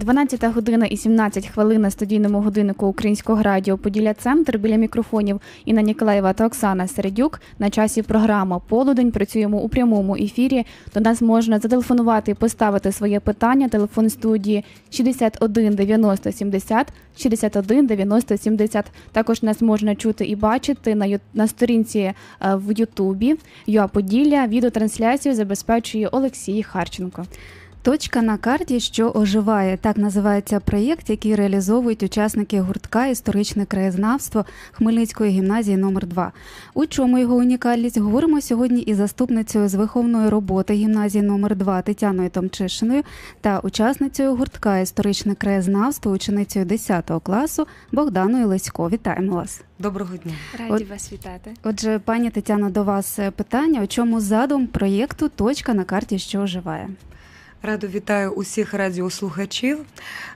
12 година і 17 хвилин на студійному годиннику Українського радіо Поділля Центр біля мікрофонів Інна Ніколаєва та Оксана Середюк. На часі програма Полудень. Працюємо у прямому ефірі. До нас можна зателефонувати і поставити своє питання. Телефон студії 61 90 70 61 90 70. Також нас можна чути і бачити на на сторінці е, в Ютубі. ЮА Поділля відеотрансляцію забезпечує Олексій Харченко. Точка на карті, що оживає. Так називається проєкт, який реалізовують учасники гуртка Історичне краєзнавство Хмельницької гімназії номер 2 У чому його унікальність? Говоримо сьогодні із заступницею з виховної роботи гімназії номер 2 Тетяною Томчишиною та учасницею гуртка Історичне краєзнавство, ученицею 10 класу Богданою Лесько. Вітаємо вас. Доброго дня. Раді вас вітати. Отже, пані Тетяно, до вас е, питання: у чому задум проєкту Точка на карті, що оживає? Радо вітаю усіх радіослухачів.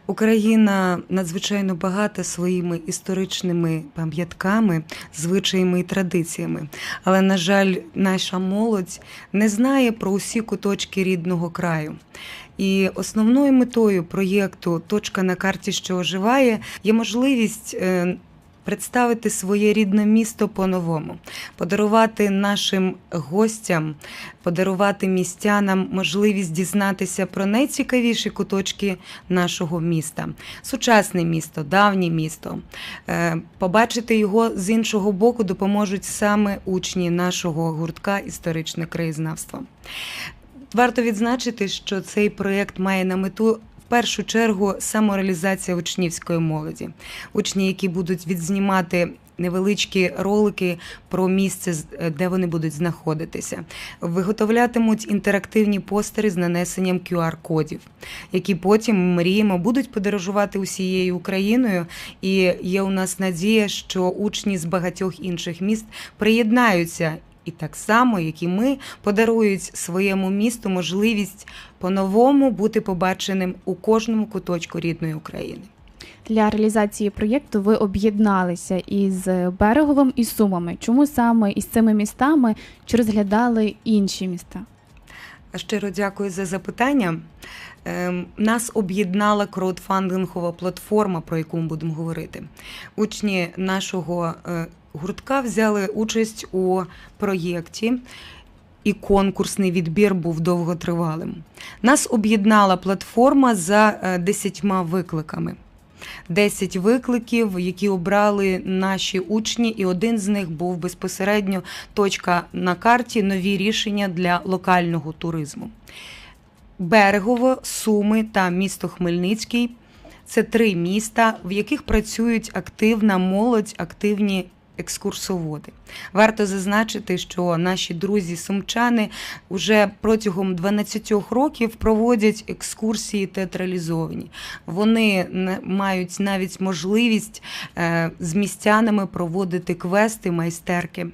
Україна надзвичайно багата своїми історичними пам'ятками, звичаями і традиціями. Але, на жаль, наша молодь не знає про усі куточки рідного краю. І основною метою проєкту Точка на карті, що оживає, є можливість. Представити своє рідне місто по-новому, подарувати нашим гостям, подарувати містянам можливість дізнатися про найцікавіші куточки нашого міста, сучасне місто, давнє місто. Е, Побачити його з іншого боку допоможуть саме учні нашого гуртка історичне краєзнавство. Варто відзначити, що цей проєкт має на мету. Першу чергу самореалізація учнівської молоді, учні, які будуть відзнімати невеличкі ролики про місце, з- де вони будуть знаходитися, виготовлятимуть інтерактивні постери з нанесенням QR-кодів, які потім мріємо будуть подорожувати усією Україною. І є у нас надія, що учні з багатьох інших міст приєднаються. І так само, як і ми, подарують своєму місту можливість по-новому бути побаченим у кожному куточку рідної України. Для реалізації проєкту ви об'єдналися із Береговим і Сумами. Чому саме із цими містами чи розглядали інші міста? Щиро дякую за запитання. Ем, Нас об'єднала краудфандингова платформа, про яку ми будемо говорити. Учні нашого е, гуртка взяли участь у проєкті. І конкурсний відбір був довготривалим. Нас об'єднала платформа за е, десятьма викликами. 10 викликів, які обрали наші учні, і один з них був безпосередньо точка на карті нові рішення для локального туризму. Берегово, Суми та місто Хмельницький це три міста, в яких працюють активна молодь, активні екскурсоводи. Варто зазначити, що наші друзі сумчани вже протягом 12 років проводять екскурсії театралізовані. Вони мають навіть можливість е, з містянами проводити квести, майстерки.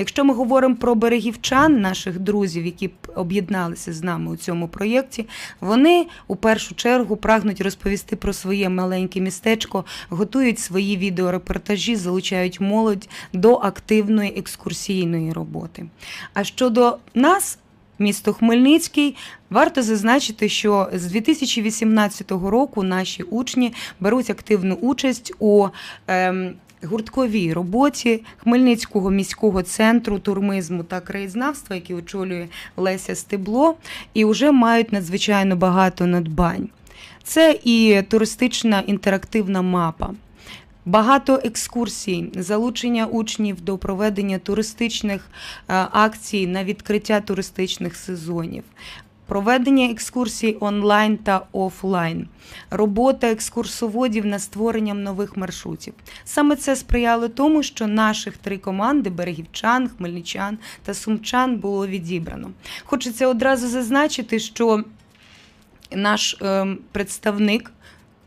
Якщо ми говоримо про берегівчан, наших друзів, які об'єдналися з нами у цьому проєкті, вони у першу чергу прагнуть розповісти про своє маленьке містечко, готують свої відеорепортажі, залучають молодь до активної екскурсійної роботи. А щодо нас, місто Хмельницький, варто зазначити, що з 2018 року наші учні беруть активну участь у ем, гуртковій роботі Хмельницького міського центру туризму та краєзнавства, який очолює Леся Стебло, і вже мають надзвичайно багато надбань. Це і туристична інтерактивна мапа. Багато екскурсій, залучення учнів до проведення туристичних е, акцій на відкриття туристичних сезонів, проведення екскурсій онлайн та офлайн, робота екскурсоводів над створенням нових маршрутів. Саме це сприяло тому, що наших три команди берегівчан, хмельничан та сумчан було відібрано. Хочеться одразу зазначити, що наш ем, представник.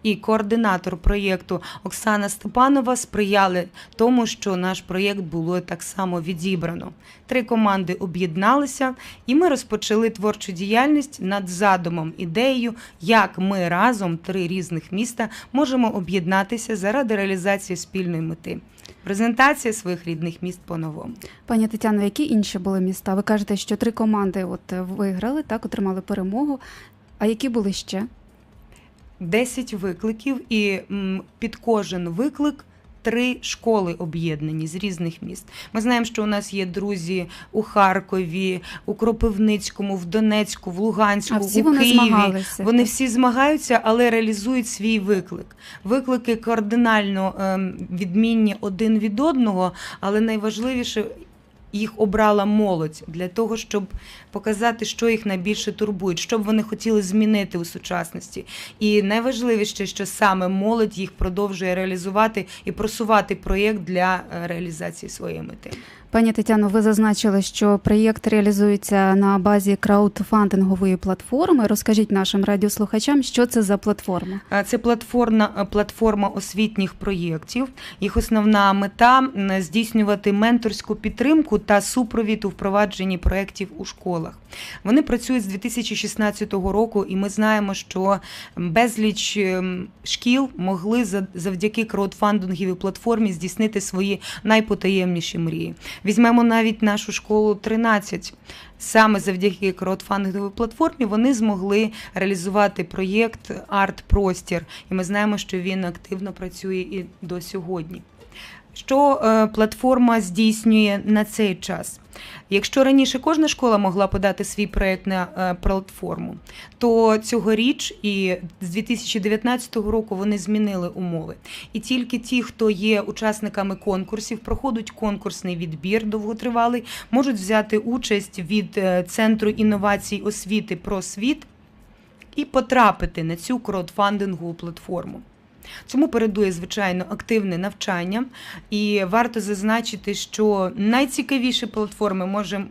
І координатор проєкту Оксана Степанова сприяли тому, що наш проєкт було так само відібрано. Три команди об'єдналися, і ми розпочали творчу діяльність над задумом, ідеєю, як ми разом, три різних міста, можемо об'єднатися заради реалізації спільної мети. Презентація своїх рідних міст по-новому. Пані Тетяно, які інші були міста? Ви кажете, що три команди от виграли, так, отримали перемогу. А які були ще? 10 викликів, і під кожен виклик. Три школи об'єднані з різних міст. Ми знаємо, що у нас є друзі у Харкові, у Кропивницькому, в Донецьку, в Луганську, всі у вони Києві. змагалися. Вони всі змагаються, але реалізують свій виклик. Виклики кардинально ем, відмінні один від одного, але найважливіше. Їх обрала молодь для того, щоб показати, що їх найбільше турбує, що б вони хотіли змінити у сучасності. І найважливіше, що саме молодь їх продовжує реалізувати і просувати проєкт для е, реалізації своєї мети. Пані Тетяно, ви зазначили, що проєкт реалізується на базі краудфандингової платформи. Розкажіть нашим радіослухачам, що це за платформа. Е, Це платформа, платформа освітніх проєктів. Їх основна мета здійснювати менторську підтримку та супровід у впровадженні проєктів у школах. Вони працюють з 2016 року, і ми знаємо, що безліч ем, шкіл могли за- завдяки краудфандинговій платформі здійснити свої найпотаємніші мрії. Візьмемо навіть нашу школу 13. Саме завдяки краудфандинговій платформі вони змогли реалізувати проєкт Арт Простір, і ми знаємо, що він активно працює і до сьогодні. Що е, платформа здійснює на цей час? Якщо раніше кожна школа могла подати свій проєкт на е, платформу, то цьогоріч і з 2019 року вони змінили умови. І тільки ті, хто є учасниками конкурсів, проходять конкурсний відбір довготривалий, можуть взяти участь від е, Центру інновацій освіти «Просвіт» і потрапити на цю краудфандингову платформу. Цьому передує, звичайно, активне навчання, і варто зазначити, що найцікавіші платформи, може,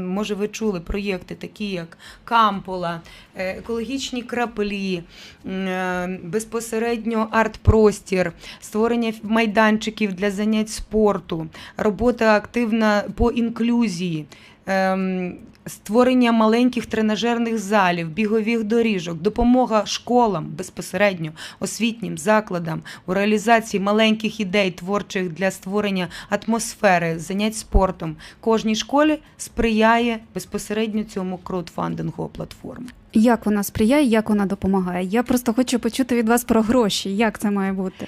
може ви чули проєкти, такі як Кампола, е, екологічні краплі, е, безпосередньо арт-простір, створення майданчиків для занять спорту, робота активна по інклюзії. Ем, Створення маленьких тренажерних залів, бігових доріжок, допомога школам безпосередньо освітнім закладам у реалізації маленьких ідей творчих для створення атмосфери, занять спортом. Кожній школі сприяє безпосередньо цьому краудфандингу платформи. Як вона сприяє, як вона допомагає? Я просто хочу почути від вас про гроші. Як це має бути?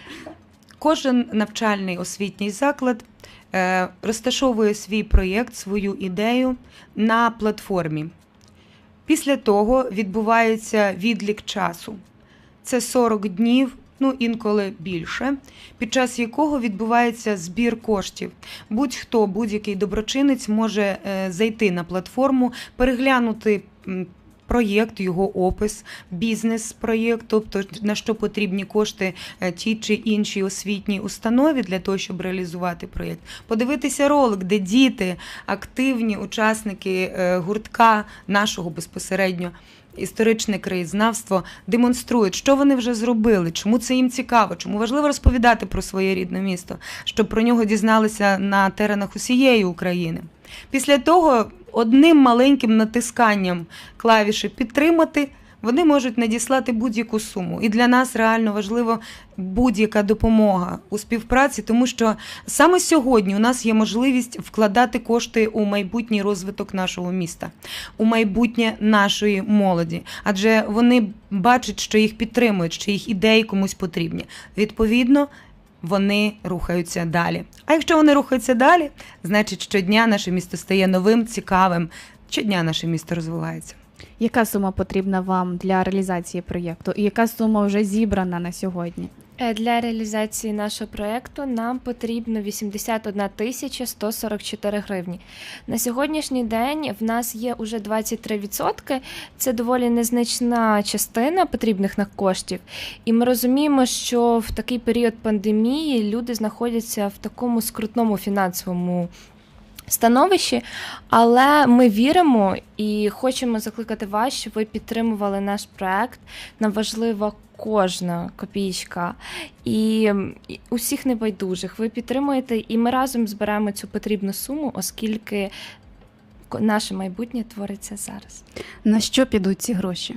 Кожен навчальний освітній заклад розташовує свій проєкт, свою ідею на платформі. Після того відбувається відлік часу. Це 40 днів, ну інколи більше, під час якого відбувається збір коштів. Будь-хто, будь-який доброчинець може е, зайти на платформу, переглянути. Проєкт, його опис, бізнес-проєкт, тобто на що потрібні кошти е, тій чи іншій освітній установі для того, щоб реалізувати проєкт. Подивитися ролик, де діти, активні учасники е, гуртка нашого безпосередньо. Історичне краєзнавство демонструють, що вони вже зробили, чому це їм цікаво, чому важливо розповідати про своє рідне місто, щоб про нього дізналися на теренах усієї України. Після того одним маленьким натисканням клавіші підтримати вони можуть надіслати будь-яку суму. І для нас реально важливо будь-яка допомога у співпраці, тому що саме сьогодні у нас є можливість вкладати кошти у майбутній розвиток нашого міста, у майбутнє нашої молоді. Адже вони бачать, що їх підтримують, що їх ідеї комусь потрібні. Відповідно. Вони рухаються далі. А якщо вони рухаються далі, значить щодня наше місто стає новим, цікавим. Щодня наше місто розвивається. Яка сума потрібна вам для реалізації проєкту? І яка сума вже зібрана на сьогодні? Е, Для реалізації нашого проєкту нам потрібно 81 тисяча 144 гривні. На сьогоднішній день в нас є уже 23%. Це доволі незначна частина потрібних нам коштів. І ми розуміємо, що в такий період пандемії люди знаходяться в такому скрутному фінансовому. Становищі, але ми віримо і хочемо закликати вас, щоб ви підтримували наш проект. Нам важлива кожна копійка і усіх небайдужих. Ви підтримуєте, і ми разом зберемо цю потрібну суму, оскільки наше майбутнє твориться зараз. На що підуть ці гроші?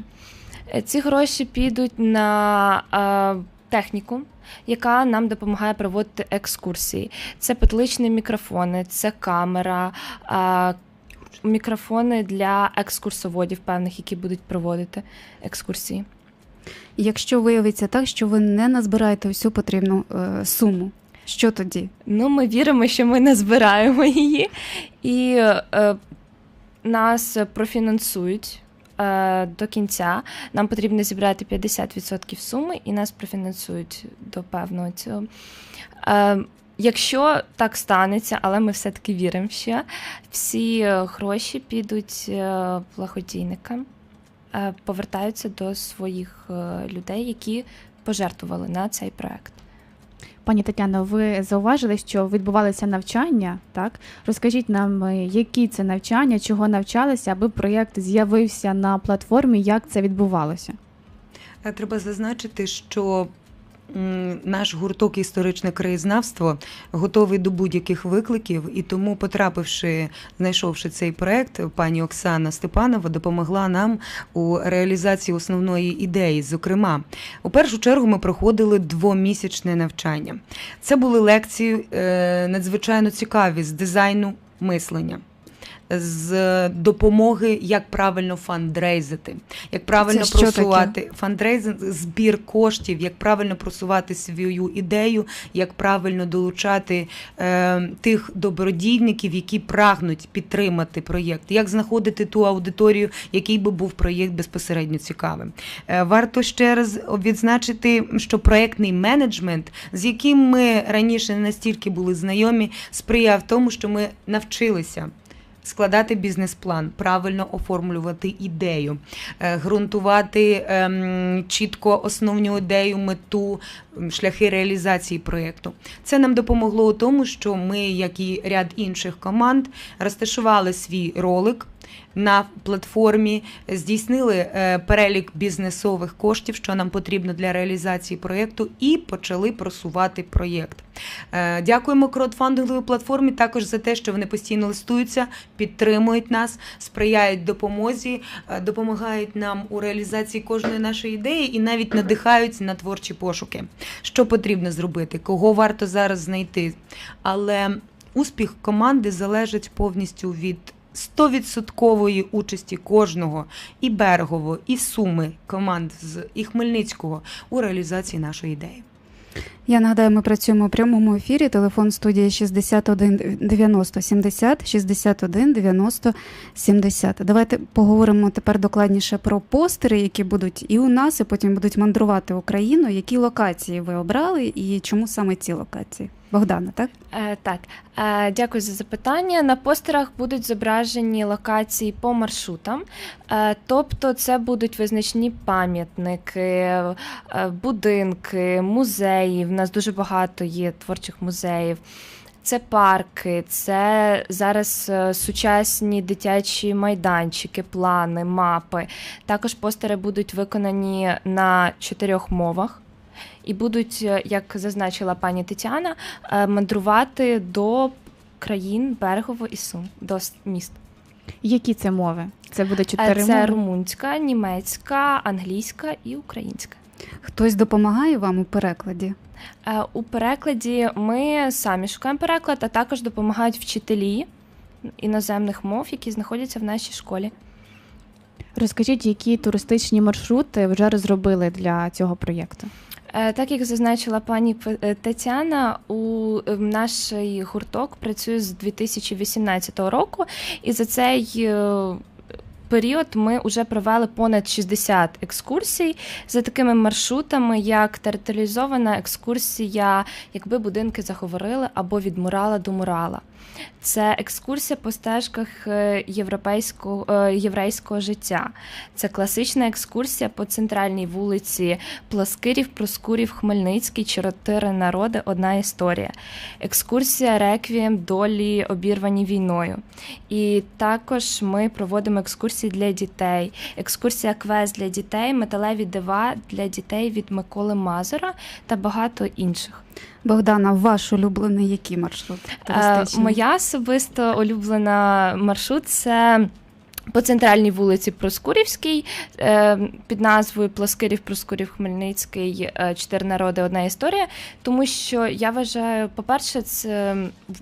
Е, Ці гроші підуть на е, техніку, яка нам допомагає проводити екскурсії. Це петличні мікрофони, це камера, е, мікрофони для екскурсоводів певних, які будуть проводити екскурсії. Якщо виявиться так, що ви не назбираєте всю потрібну е, суму, що тоді? Ну, ми віримо, що ми назбираємо її, і е, нас профінансують. е, До кінця нам потрібно зібрати 50% суми, і нас профінансують до певного цього. Е, Якщо так станеться, але ми все-таки віримо, що всі гроші підуть е, благодійникам, повертаються до своїх е, людей, які пожертвували на цей проект. Пані Тетяно, ви зауважили, що відбувалися навчання. Так розкажіть нам, е, які це навчання, чого навчалися, аби проєкт з'явився на платформі, як це відбувалося? Е, Треба зазначити, що наш гурток історичне краєзнавство готовий до будь-яких викликів, і тому, потрапивши, знайшовши цей проект, пані Оксана Степанова допомогла нам у реалізації основної ідеї. Зокрема, у першу чергу ми проходили двомісячне навчання. Це були лекції е, надзвичайно цікаві з дизайну мислення. З допомоги, як правильно фандрейзити, як правильно Це просувати фандрейзинг, збір коштів, як правильно просувати свою ідею, як правильно долучати е, тих добродійників, які прагнуть підтримати проєкт, як знаходити ту аудиторію, який би був проєкт безпосередньо цікавим. Е, варто ще раз відзначити, що проєктний менеджмент, з яким ми раніше не настільки були знайомі, сприяв тому, що ми навчилися складати бізнес-план, правильно оформлювати ідею, е, ґрунтувати ем, чітко основну ідею, мету, шляхи реалізації проєкту. Це нам допомогло у тому, що ми, як і ряд інших команд, розташували свій ролик. На платформі здійснили е, перелік бізнесових коштів, що нам потрібно для реалізації проєкту, і почали просувати проєкт. Е, Дякуємо краудфандинговій платформі також за те, що вони постійно листуються, підтримують нас, сприяють допомозі, е, допомагають нам у реалізації кожної нашої ідеї і навіть надихають на творчі пошуки. Що потрібно зробити, кого варто зараз знайти. Але успіх команди залежить повністю від. 100% участі кожного і Берегово, і Суми команд з і Хмельницького у реалізації нашої ідеї. Я нагадаю, ми працюємо у прямому ефірі. Телефон студії 61 90 70, 61 90 70. Давайте поговоримо тепер докладніше про постери, які будуть і у нас, і потім будуть мандрувати Україну. Які локації ви обрали і чому саме ці локації? Богдана, так? Е, так, е, дякую за запитання. На постерах будуть зображені локації по маршрутам, е, тобто це будуть визначні пам'ятники, е, будинки, музеї. В нас дуже багато є творчих музеїв. Це парки, це зараз е, сучасні дитячі майданчики, плани, мапи. Також постери будуть виконані на чотирьох мовах і будуть, е, як зазначила пані Тетяна, е, мандрувати до країн Берегово і Сум, до міст. Які це мови? Це буде Е, чотири Це мови? румунська, німецька, англійська і українська. Хтось допомагає вам у перекладі? Е, У перекладі ми самі шукаємо переклад, а також допомагають вчителі іноземних мов, які знаходяться в нашій школі. Розкажіть, які туристичні маршрути вже розробили для цього проєкту? Е, Так як зазначила пані е, Тетяна, у е, наш гурток працює з 2018 року, і за цей період ми вже провели понад 60 екскурсій за такими маршрутами, як територіалізована екскурсія, якби будинки заговорили або від мурала до мурала. Це екскурсія по стежках е, європейського е, єврейського життя. Це класична екскурсія по центральній вулиці Пласкирів, Проскурів, Хмельницький, чотири народи, одна історія. Екскурсія реквієм долі обірвані війною. І також ми проводимо екскурсії для дітей. Екскурсія квест для дітей, металеві дива для дітей від Миколи Мазура та багато інших. Богдана, ваш улюблений який маршрут? Е. Моя особисто улюблена маршрут це по центральній вулиці Проскурівській е, під назвою Плоскирів Проскурів Хмельницький е, Чотири народи, одна історія. Тому що я вважаю, по-перше, це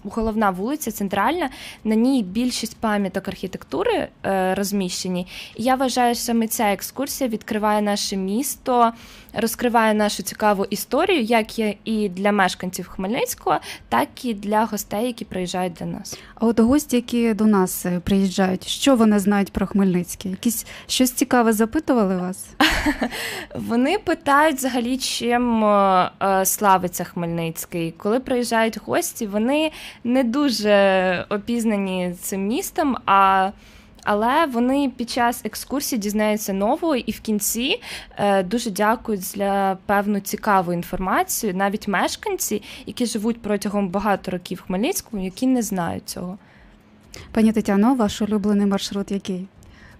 головна вулиця, центральна. На ній більшість пам'яток архітектури е, розміщені. І я вважаю, що саме ця екскурсія відкриває наше місто, розкриває нашу цікаву історію, як є і для мешканців Хмельницького, так і для гостей, які приїжджають до нас. А от гості, які до нас е, приїжджають, що вони знають про Хмельницький? Якісь щось цікаве запитували вас? Вони питають взагалі, чим е, е, славиться Хмельницький. Коли приїжджають гості, вони не дуже опізнані цим містом, а але вони під час екскурсії дізнаються нового і в кінці е, дуже дякують за певну цікаву інформацію, навіть мешканці, які живуть протягом багато років в Хмельницькому, які не знають цього. Пані Тетяно, ваш улюблений маршрут який?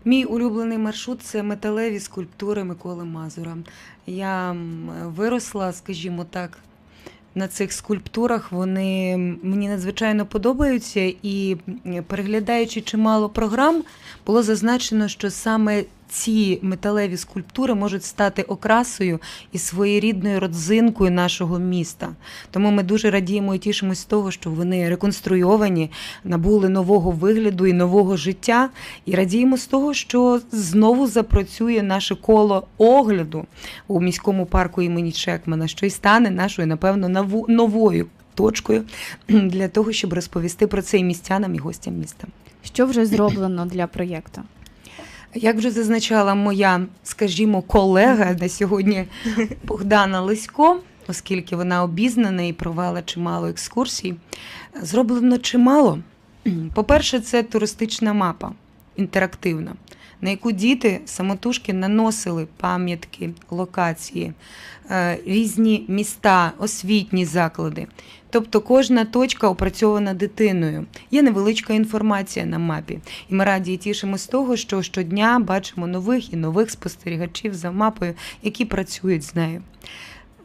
Мій улюблений маршрут це металеві скульптури Миколи Мазура. Я виросла, скажімо так, на цих скульптурах. Вони мені надзвичайно подобаються, і переглядаючи чимало програм, було зазначено, що саме ці металеві скульптури можуть стати окрасою і своєрідною родзинкою нашого міста. Тому ми дуже радіємо і тішимось з того, що вони реконструйовані, набули нового вигляду і нового життя. І радіємо з того, що знову запрацює наше коло огляду у міському парку імені Чекмана, що й стане нашою, напевно, новою точкою для того, щоб розповісти про це і містянам, і гостям міста. Що вже зроблено для проєкту? Як вже зазначала моя, скажімо, колега на сьогодні Богдана Лисько, оскільки вона обізнана і провела чимало екскурсій, зроблено чимало. По-перше, це туристична мапа інтерактивна, на яку діти самотужки наносили пам'ятки, локації, е, різні міста, освітні заклади. Тобто кожна точка опрацьована дитиною. Є невеличка інформація на мапі. І ми раді і тішимо з того, що щодня бачимо нових і нових спостерігачів за мапою, які працюють з нею.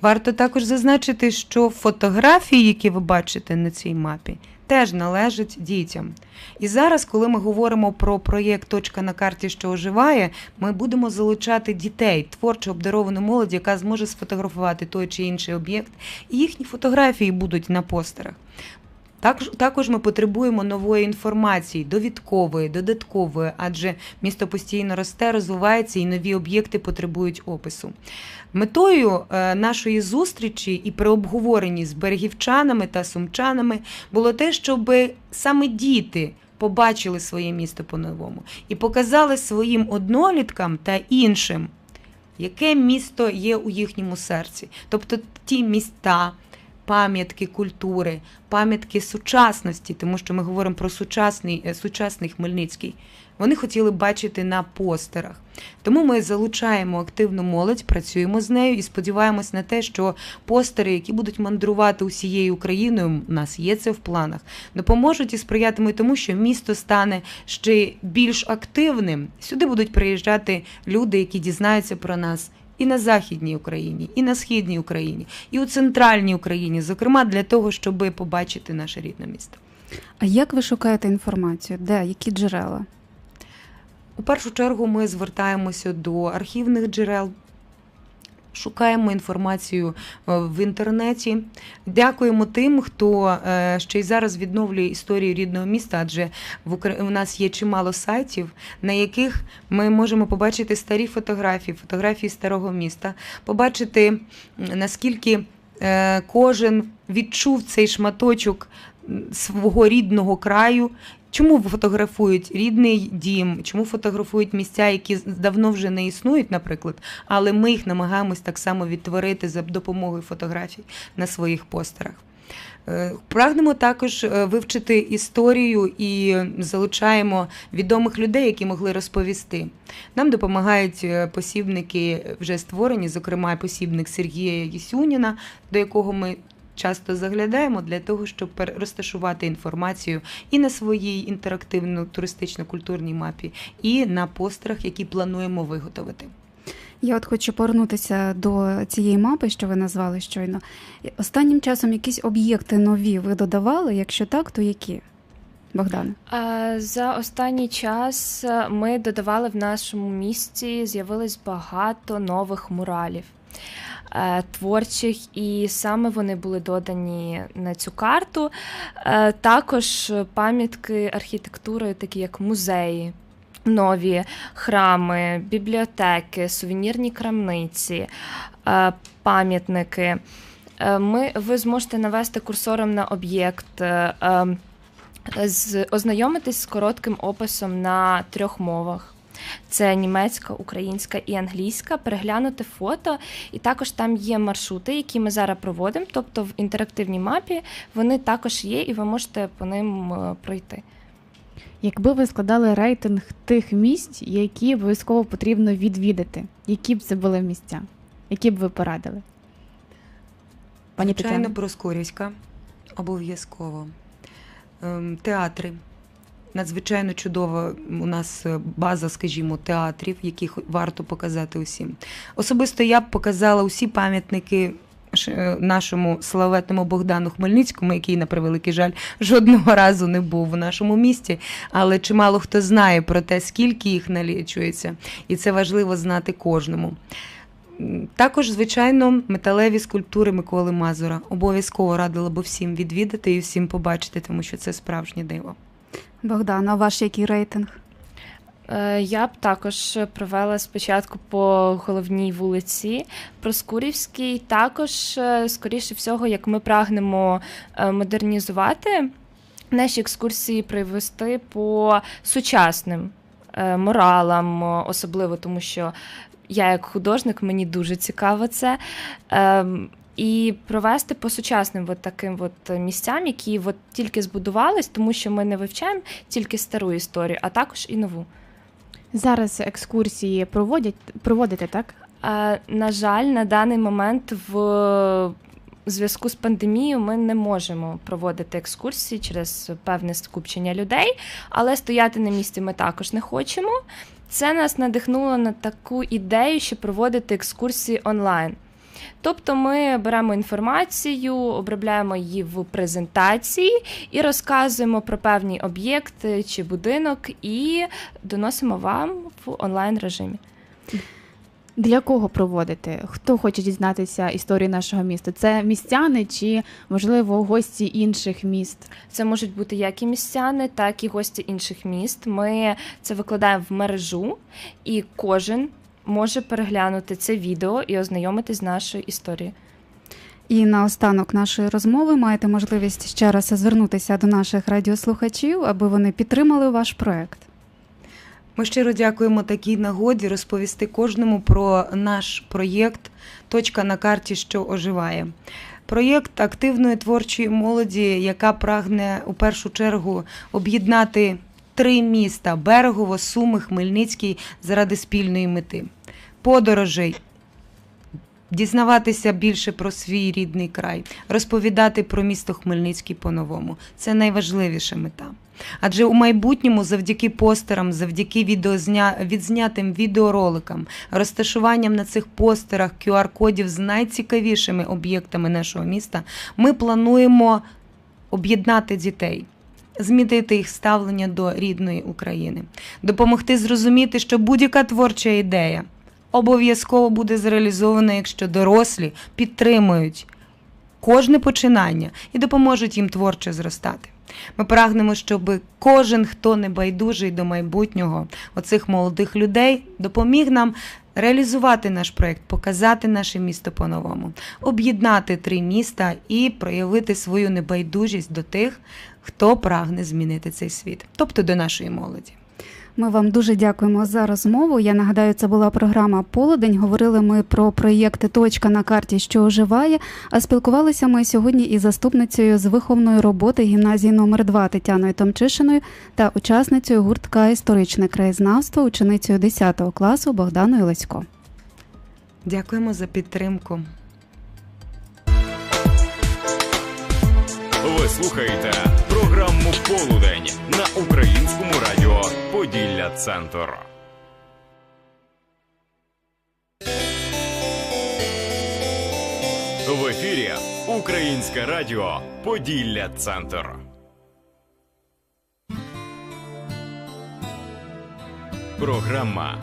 Варто також зазначити, що фотографії, які ви бачите на цій мапі, теж належить дітям. І зараз, коли ми говоримо про проєкт Точка на карті, що оживає, ми будемо залучати дітей, творчо обдаровану молодь, яка зможе сфотографувати той чи інший об'єкт, і їхні фотографії будуть на постерах. Також, також ми потребуємо нової інформації, довідкової, додаткової, адже місто постійно росте, розвивається і нові об'єкти потребують опису. Метою е, нашої зустрічі і при обговоренні з берегівчанами та сумчанами було те, щоб саме діти побачили своє місто по-новому і показали своїм одноліткам та іншим, яке місто є у їхньому серці. Тобто ті міста, пам'ятки культури, пам'ятки сучасності, тому що ми говоримо про сучасний, е, сучасний Хмельницький. Вони хотіли бачити на постерах. Тому ми залучаємо активну молодь, працюємо з нею і сподіваємось на те, що постери, які будуть мандрувати усією Україною, у нас є це в планах, допоможуть і сприятимуть тому, що місто стане ще більш активним. Сюди будуть приїжджати люди, які дізнаються про нас. І на Західній Україні, і на Східній Україні, і у центральній Україні, зокрема для того, щоб побачити наше рідне місто. А як ви шукаєте інформацію? Де? Які джерела? У першу чергу ми звертаємося до архівних джерел. Шукаємо інформацію е, в інтернеті. Дякуємо тим, хто е, ще й зараз відновлює історію рідного міста, адже в нас є чимало сайтів, на яких ми можемо побачити старі фотографії, фотографії старого міста, побачити наскільки е, кожен відчув цей шматочок свого рідного краю. Чому фотографують рідний дім? Чому фотографують місця, які давно вже не існують, наприклад, але ми їх намагаємось так само відтворити за допомогою фотографій на своїх постерах. Е, Прагнемо також е, вивчити історію і залучаємо відомих людей, які могли розповісти. Нам допомагають е, посібники вже створені, зокрема посібник Сергія Єсюніна, до якого ми часто заглядаємо для того, щоб розташувати інформацію і на своїй інтерактивно-туристично-культурній мапі, і на постерах, які плануємо виготовити. Я от хочу повернутися до цієї мапи, що ви назвали щойно. Останнім часом якісь об'єкти нові ви додавали? Якщо так, то які? Богдане? Е, За останній час е, ми додавали в нашому місті, з'явилось багато нових муралів. Е, Творчих, і саме вони були додані на цю карту. Е, Також пам'ятки архітектури, такі як музеї, нові храми, бібліотеки, сувенірні крамниці, е, пам'ятники. Ми, ви зможете навести курсором на об'єкт. ем, ознайомитись з коротким описом на трьох мовах. Це німецька, українська і англійська, переглянути фото, і також там є маршрути, які ми зараз проводимо. Тобто в інтерактивній мапі вони також є, і ви можете по ним е, пройти. Якби ви складали рейтинг тих місць, які обов'язково потрібно відвідати, які б це були місця, які б ви порадили? Пані Звичайно? Проскурівська, обов'язково. Ем, Театри. Надзвичайно чудова у нас е, база, скажімо, театрів, яких варто показати усім. Особисто я б показала усі пам'ятники е, нашому славетному Богдану Хмельницькому, який, на превеликий жаль, жодного разу не був у нашому місті. Але чимало хто знає про те, скільки їх налічується, і це важливо знати кожному. Також, звичайно, металеві скульптури Миколи Мазура. Обов'язково радила би всім відвідати і всім побачити, тому що це справжнє диво. Богдан, а ваш який рейтинг? Е, Я б також провела спочатку по головній вулиці Проскурівській. Також, е, скоріше всього, як ми прагнемо е, модернізувати наші екскурсії, привести по сучасним моралам, особливо тому, що я як художник, мені дуже цікаво це. І провести по сучасним от таким от місцям, які от тільки збудувались, тому що ми не вивчаємо тільки стару історію, а також і нову. Зараз екскурсії проводять проводите, так? Е, На жаль, на даний момент в зв'язку з пандемією ми не можемо проводити екскурсії через певне скупчення людей, але стояти на місці ми також не хочемо. Це нас надихнуло на таку ідею, що проводити екскурсії онлайн. Тобто ми беремо інформацію, обробляємо її в презентації і розказуємо про певні об'єкти чи будинок, і доносимо вам в онлайн режимі. Для кого проводите? Хто хоче дізнатися історію нашого міста? Це містяни чи, можливо, гості інших міст? Це можуть бути як і містяни, так і гості інших міст. Ми це викладаємо в мережу, і кожен може переглянути це відео і ознайомитись з нашою історією. І на останок нашої розмови маєте можливість ще раз звернутися до наших радіослухачів, аби вони підтримали ваш проект. Ми щиро дякуємо такій нагоді розповісти кожному про наш проєкт Точка на карті, що оживає. Проєкт активної творчої молоді, яка прагне у першу чергу об'єднати три міста Берегово, Суми, Хмельницький заради спільної мети. Подорожей, дізнаватися більше про свій рідний край, розповідати про місто Хмельницький по-новому. Це найважливіша мета. Адже у майбутньому, завдяки постерам, завдяки відеозня... відзнятим відеороликам, розташуванням на цих постерах QR-кодів з найцікавішими об'єктами нашого міста, ми плануємо об'єднати дітей. Змінити їх ставлення до рідної України, допомогти зрозуміти, що будь-яка творча ідея обов'язково буде зреалізована, якщо дорослі підтримують кожне починання і допоможуть їм творче зростати. Ми прагнемо, щоб кожен, хто не байдужий до майбутнього оцих молодих людей, допоміг нам реалізувати наш проект, показати наше місто по-новому, об'єднати три міста і проявити свою небайдужість до тих, хто прагне змінити цей світ, тобто до нашої молоді. Ми вам дуже дякуємо за розмову. Я нагадаю, це була програма Полудень. Говорили ми про проєкти Точка на карті, що оживає. А спілкувалися ми сьогодні із заступницею з виховної роботи гімназії номер 2 Тетяною Томчишиною та учасницею гуртка Історичне краєзнавство, ученицею 10 класу Богданою Лесько. Дякуємо за підтримку. Ви слухаєте програму Полудень на українському радіо Поділля Центр. В ефірі Українське Радіо Поділля Центр. Програма